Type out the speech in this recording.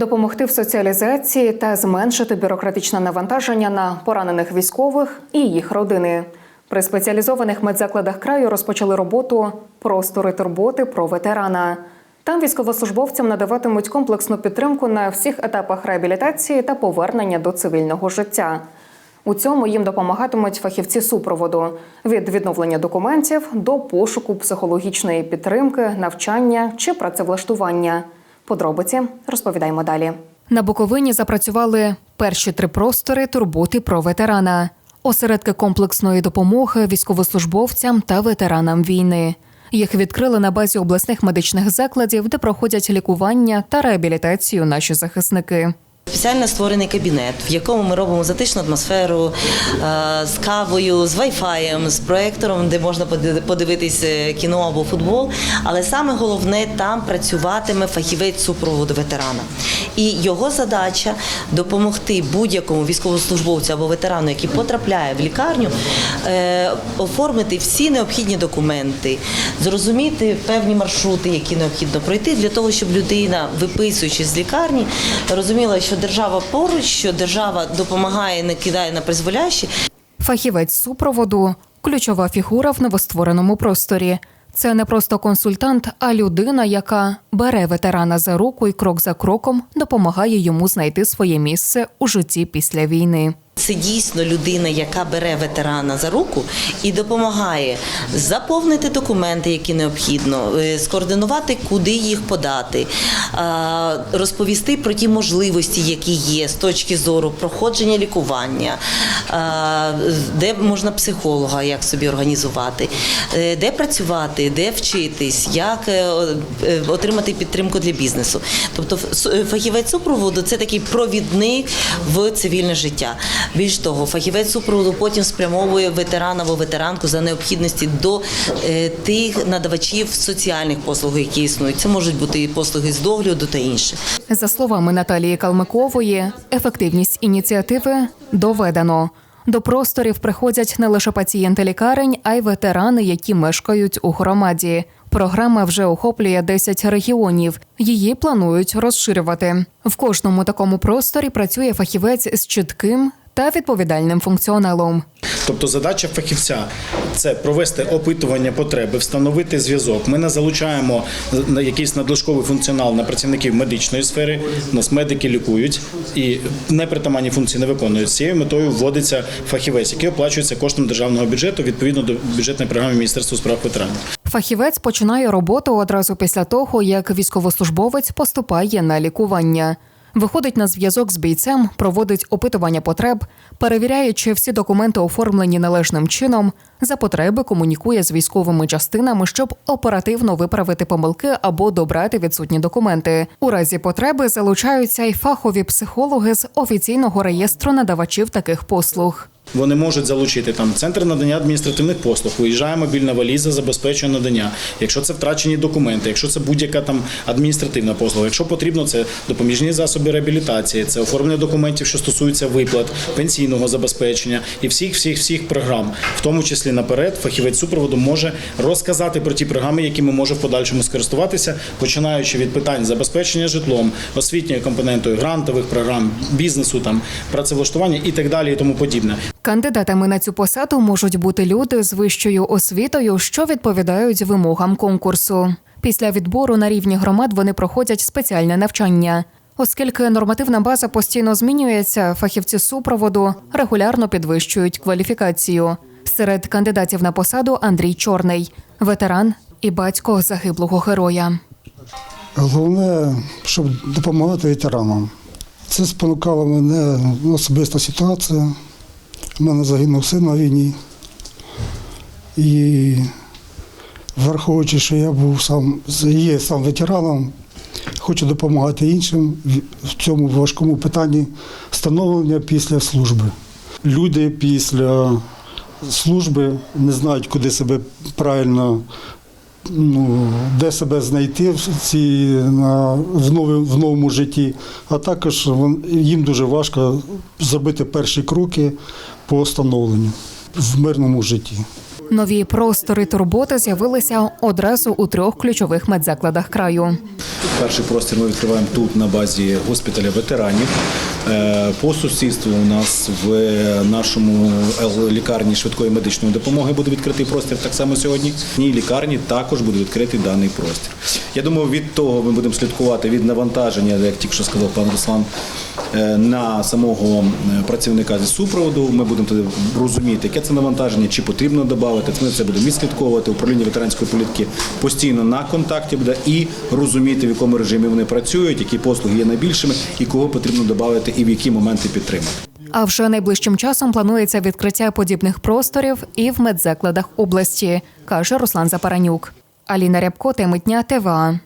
допомогти в соціалізації та зменшити бюрократичне навантаження на поранених військових і їх родини. При спеціалізованих медзакладах краю розпочали роботу простори турботи про ветерана. Там військовослужбовцям надаватимуть комплексну підтримку на всіх етапах реабілітації та повернення до цивільного життя. У цьому їм допомагатимуть фахівці супроводу від відновлення документів до пошуку психологічної підтримки, навчання чи працевлаштування. Подробиці розповідаємо далі. На Буковині запрацювали перші три простори турботи про ветерана, осередки комплексної допомоги військовослужбовцям та ветеранам війни. Їх відкрили на базі обласних медичних закладів, де проходять лікування та реабілітацію наші захисники. Спеціально створений кабінет, в якому ми робимо затишну атмосферу е, з кавою, з вайфаєм, з проектором, де можна поди- подивитись е, кіно або футбол. Але саме головне там працюватиме фахівець супроводу ветерана. І його задача допомогти будь-якому військовослужбовцю або ветерану, який потрапляє в лікарню, е, оформити всі необхідні документи, зрозуміти певні маршрути, які необхідно пройти, для того, щоб людина, виписуючись з лікарні, розуміла, що держава поруч, що держава допомагає, не кидає на призволяще. Фахівець супроводу ключова фігура в новоствореному просторі. Це не просто консультант, а людина, яка бере ветерана за руку і крок за кроком допомагає йому знайти своє місце у житті після війни. Це дійсно людина, яка бере ветерана за руку і допомагає заповнити документи, які необхідно, е, скоординувати, куди їх подати, розповісти про ті можливості, які є з точки зору проходження лікування, де можна психолога, як собі організувати, е, де працювати, де вчитись, як е, отримати підтримку для бізнесу. Тобто, фахівець супроводу це такий провідник в цивільне життя. Більш того, фахівець супроводу потім спрямовує ветерана або ветеранку за необхідності до е, тих надавачів соціальних послуг, які існують. Це можуть бути і послуги з догляду та інше. За словами Наталії Калмикової, ефективність ініціативи доведено. До просторів приходять не лише пацієнти лікарень, а й ветерани, які мешкають у громаді. Програма вже охоплює 10 регіонів. Її планують розширювати. В кожному такому просторі працює фахівець з чітким та відповідальним функціоналом. Тобто задача фахівця це провести опитування потреби, встановити зв'язок. Ми не залучаємо на якийсь надлишковий функціонал на працівників медичної сфери. У нас медики лікують і непритаманні функції не виконують. З цією метою вводиться фахівець, який оплачується коштом державного бюджету відповідно до бюджетної програми Міністерства справ ветеранів. Фахівець починає роботу одразу після того, як військовослужбовець поступає на лікування. Виходить на зв'язок з бійцем, проводить опитування потреб, перевіряє, чи всі документи оформлені належним чином. За потреби комунікує з військовими частинами, щоб оперативно виправити помилки або добрати відсутні документи. У разі потреби залучаються й фахові психологи з офіційного реєстру надавачів таких послуг. Вони можуть залучити там центр надання адміністративних послуг, виїжджає мобільна валіза, забезпечує надання. Якщо це втрачені документи, якщо це будь-яка там адміністративна послуга, якщо потрібно, це допоміжні засоби реабілітації, це оформлення документів, що стосуються виплат, пенсійного забезпечення і всіх, всіх, всіх програм, в тому числі наперед, фахівець супроводу може розказати про ті програми, якими може в подальшому скористуватися, починаючи від питань забезпечення житлом, освітньою компонентою, грантових програм, бізнесу, там працевлаштування і так далі, і тому подібне. Кандидатами на цю посаду можуть бути люди з вищою освітою, що відповідають вимогам конкурсу. Після відбору на рівні громад вони проходять спеціальне навчання. Оскільки нормативна база постійно змінюється, фахівці супроводу регулярно підвищують кваліфікацію. Серед кандидатів на посаду Андрій Чорний, ветеран і батько загиблого героя. Головне, щоб допомагати ветеранам. Це спонукала мене особиста ситуація. У мене загинув син на війні. І враховуючи, що я був сам, є сам ветераном, хочу допомагати іншим в- цьому важкому питанні становлення після служби. Люди після служби не знають, куди себе правильно ну, де себе знайти в, ці, на, в, нові, в новому житті, а також вон- їм дуже важко зробити перші кроки по становленню в мирному житті. Нові простори турботи з'явилися одразу у трьох ключових медзакладах краю. Перший простір ми відкриваємо тут на базі госпіталя ветеранів. Е, По сусідству у нас в нашому лікарні швидкої медичної допомоги буде відкритий простір так само сьогодні. В ній лікарні також буде відкритий даний простір. Я думаю, від того ми будемо слідкувати від навантаження, як тільки що сказав пан Руслан, е, на самого працівника зі супроводу. Ми будемо тоді розуміти, яке це навантаження, чи потрібно додати. Ми це будемо відслідковувати. Управління ветеранської політики постійно на контакті буде і розуміти, в якому режимі вони працюють, які послуги є найбільшими і кого потрібно додати і в які моменти підтримати. А вже найближчим часом планується відкриття подібних просторів і в медзакладах області, каже Руслан Запаранюк. Аліна Рябко, Темитня, ТВА.